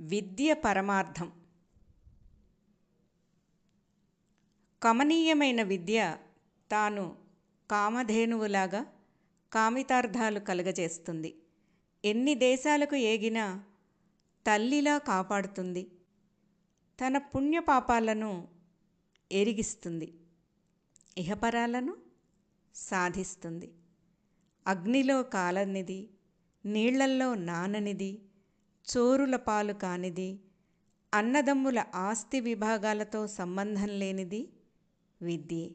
విద్య పరమార్థం. కమనీయమైన విద్య తాను కామధేనువులాగా కామితార్థాలు కలుగజేస్తుంది. ఎన్ని దేశాలకు ఏగినా తల్లిలా కాపాడుతుంది. తన పుణ్యపాపాలను ఎరిగిస్తుంది. ఇహపరాలను సాధిస్తుంది. అగ్నిలో కాలనిది నీళ్ళల్లో నాననిది చోరుల పాలు కానిది అన్నదమ్ముల ఆస్తి విభాగాలతో సంబంధం లేనిది విద్యే.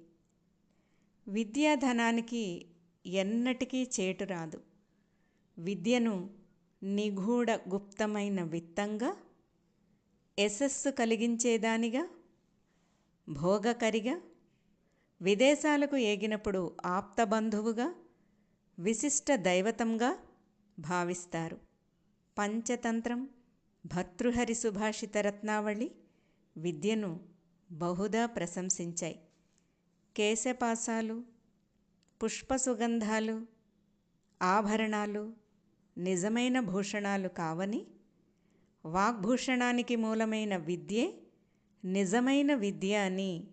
విద్యాధనానికి ఎన్నటికీ చేటు రాదు. విద్యను నిగూఢ గుప్తమైన విత్తంగా యశస్సు కలిగించేదానిగా భోగకరిగా విదేశాలకు ఏగినప్పుడు ఆప్తబంధువుగా విశిష్ట దైవతంగా భావిస్తారు. పంచతంత్రం భర్తృహరి సుభాషిత రత్నావళి విద్యను బహుదా ప్రశంసించాయి. కేశపాసాలు పుష్పసుగంధాలు ఆభరణాలు నిజమైన భూషణాలు కావని వాగ్భూషణానికి మూలమైన విద్యే నిజమైన విద్య అని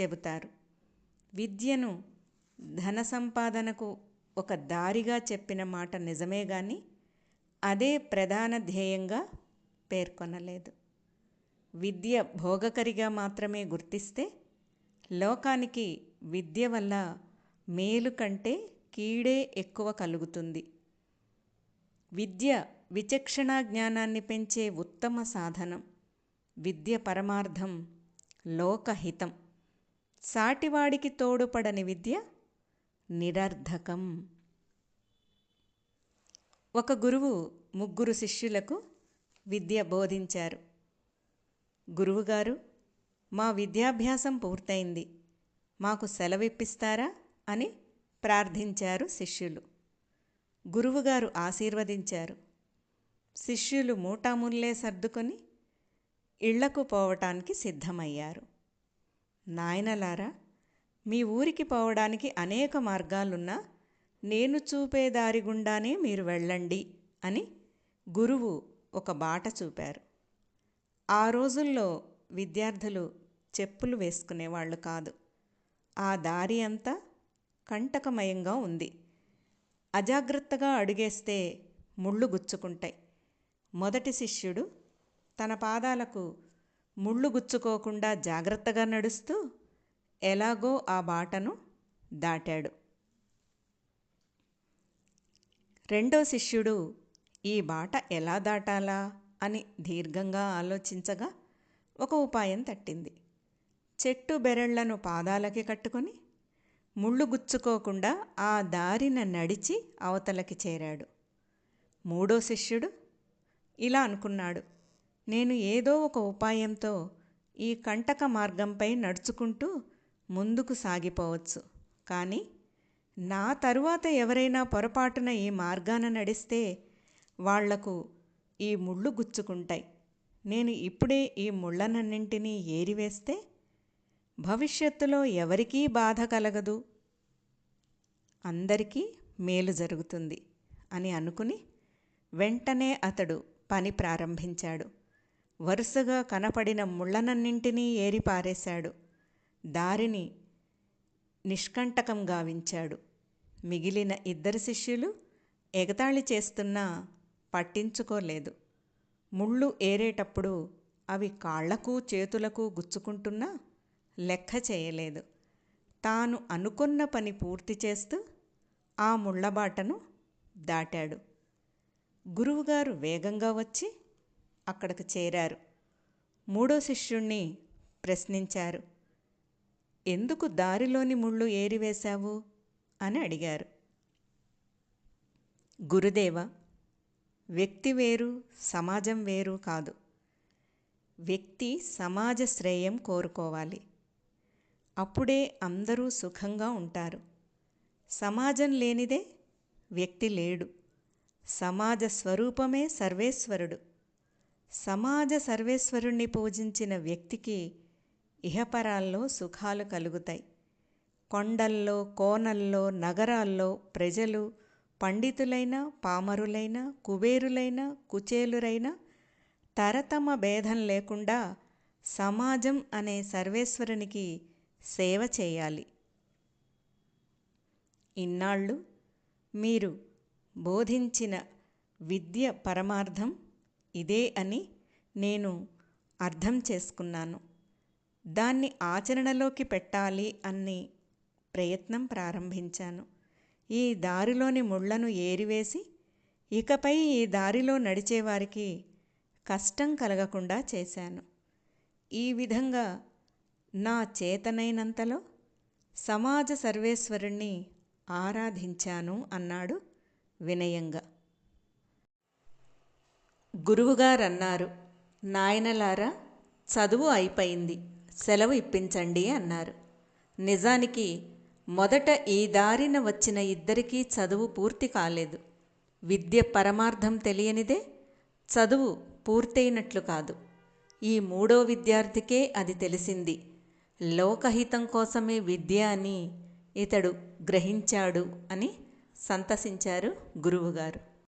చెబుతారు. విద్యను ధన సంపాదనకు ఒక దారిగా చెప్పిన మాట నిజమే కానీ అదే ప్రధాన ధ్యేయంగా పేర్కొనలేదు. విద్య భోగకరిగా మాత్రమే గుర్తిస్తే లోకానికి విద్య వల్ల మేలు కంటే కీడే ఎక్కువ కలుగుతుంది. విద్య విచక్షణా జ్ఞానాన్ని పెంచే ఉత్తమ సాధనం. విద్య పరమార్థం లోకహితం. సాటివాడికి తోడుపడని విద్య నిరర్ధకం. ఒక గురువు ముగ్గురు శిష్యులకు విద్య బోధించారు. గురువుగారు మా విద్యాభ్యాసం పూర్తయింది. మాకు సెలవిప్పిస్తారా? అని ప్రార్థించారు శిష్యులు. గురువుగారు ఆశీర్వదించారు. శిష్యులు మూటాముల్లే సర్దుకొని ఇళ్ళకు పోవటానికి సిద్ధమయ్యారు. నాయనలారా మీ ఊరికి పోవడానికి అనేక మార్గాలున్నా నేను చూపే దారి గుండానే మీరు వెళ్ళండి అని గురువు ఒక బాట చూపారు. ఆ రోజుల్లో విద్యార్థులు చెప్పులు వేసుకునేవాళ్ళు కాదు. ఆ దారి అంతా కంటకమయంగా ఉంది. అజాగ్రత్తగా అడుగేస్తే ముళ్ళు గుచ్చుకుంటాయి. మొదటి శిష్యుడు తన పాదాలకు ముళ్ళు గుచ్చుకోకుండా జాగ్రత్తగా నడుస్తూ ఎలాగో ఆ బాటను దాటాడు. రెండో శిష్యుడు ఈ బాట ఎలా దాటాలా? అని దీర్ఘంగా ఆలోచించగా ఒక ఉపాయం తట్టింది. చెట్టు బెరళ్ళను పాదాలకి కట్టుకొని ముళ్ళు గుచ్చుకోకుండా ఆ దారిన నడిచి అవతలకి చేరాడు. మూడో శిష్యుడు ఇలా అనుకున్నాడు నేను ఏదో ఒక ఉపాయంతో ఈ కంటక మార్గంపై నడుచుకుంటూ ముందుకు సాగిపోవచ్చు. కానీ నా తరువాత ఎవరైనా పొరపాటున ఈ మార్గాన నడిస్తే వాళ్ళకు ఈ ముళ్ళు గుచ్చుకుంటాయి. నేను ఇప్పుడే ఈ ముళ్ళనన్నింటినీ ఏరివేస్తే భవిష్యత్తులో ఎవరికీ బాధ కలగదు. అందరికీ మేలు జరుగుతుంది అని అనుకుని వెంటనే అతడు పని ప్రారంభించాడు. వరుసగా కనపడిన ముళ్ళనన్నింటినీ ఏరిపారేశాడు. దారిని నిష్కంటకం గావించాడు. మిగిలిన ఇద్దరు శిష్యులు ఎగతాళి చేస్తున్నా పట్టించుకోలేదు. ముళ్ళు ఏరేటప్పుడు అవి కాళ్ళకు చేతులకు గుచ్చుకుంటున్నా లెక్క చేయలేదు. తాను అనుకున్న పని పూర్తి చేస్తూ ఆ ముళ్ళబాటను దాటాడు. గురువుగారు వేగంగా వచ్చి అక్కడికి చేరారు. మూడో శిష్యుణ్ణి ప్రశ్నించారు. ఎందుకు దారిలోని ముళ్ళు ఏరివేశావు? అని అడిగారు. గురుదేవ వ్యక్తి వేరు సమాజం వేరు కాదు. వ్యక్తి సమాజ శ్రేయం కోరుకోవాలి. అప్పుడే అందరూ సుఖంగా ఉంటారు. సమాజం లేనిదే వ్యక్తి లేడు. సమాజ స్వరూపమే సర్వేశ్వరుడు. సమాజ సర్వేశ్వరుణ్ణి పూజించిన వ్యక్తికి ఇహపరాల్లో సుఖాలు కలుగుతాయి. కొండల్లో కోనల్లో నగరాల్లో ప్రజలు పండితులైన పామరులైన కుబేరులైన కుచేలురైన తరతమ భేదం లేకుండా సమాజం అనే సర్వేశ్వరునికి సేవ చేయాలి. ఇన్నాళ్ళు మీరు బోధించిన విద్య పరమార్థం ఇదే అని నేను అర్థం చేసుకున్నాను. దాన్ని ఆచరణలోకి పెట్టాలి అని ప్రయత్నం ప్రారంభించాను. ఈ దారిలోని ముళ్ళను ఏరివేసి ఇకపై ఈ దారిలో నడిచేవారికి కష్టం కలగకుండా చేశాను. ఈ విధంగా నా చేతనైనంతలో సమాజ సర్వేశ్వరుణ్ణి ఆరాధించాను అన్నాడు వినయంగా. గురువుగారన్నారు నాయనలారా చదువు అయిపోయింది. సెలవు ఇప్పించండి అన్నారు. నిజానికి మొదట ఈ దారిన వచ్చిన ఇద్దరికీ చదువు పూర్తి కాలేదు. విద్య పరమార్థం తెలియనిదే చదువు పూర్తయినట్లు కాదు. ఈ మూడో విద్యార్థికే అది తెలిసింది. లోకహితం కోసమే విద్య అని ఇతడు గ్రహించాడు అని సంతసించారు గురువుగారు.